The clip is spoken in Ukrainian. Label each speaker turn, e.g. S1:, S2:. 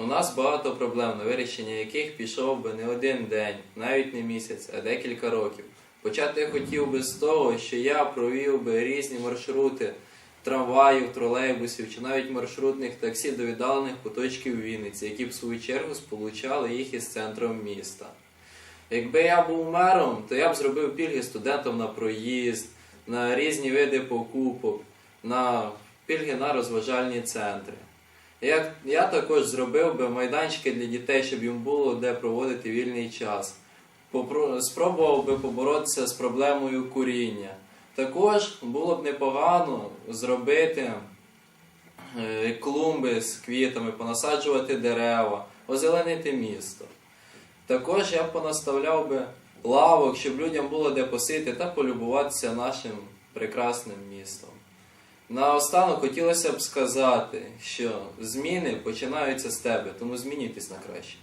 S1: У нас багато проблем, на вирішення яких пішов би не один день, навіть не місяць, а декілька років. Почати хотів би з того, що я провів би різні маршрути трамваїв, тролейбусів чи навіть маршрутних таксі до віддалених куточків Вінниці, які б в свою чергу сполучали їх із центром міста. Якби я був мером, то я б зробив пільги студентам на проїзд, на різні види покупок, на пільги на розважальні центри. Я, я також зробив би майданчики для дітей, щоб їм було де проводити вільний час. Попро- спробував би поборотися з проблемою куріння. Також було б непогано зробити е, клумби з квітами, понасаджувати дерева, озеленити місто. Також я понаставляв би лавок, щоб людям було де посити та полюбуватися нашим прекрасним містом. Наостанок хотілося б сказати, що зміни починаються з тебе, тому змінюйтесь на краще.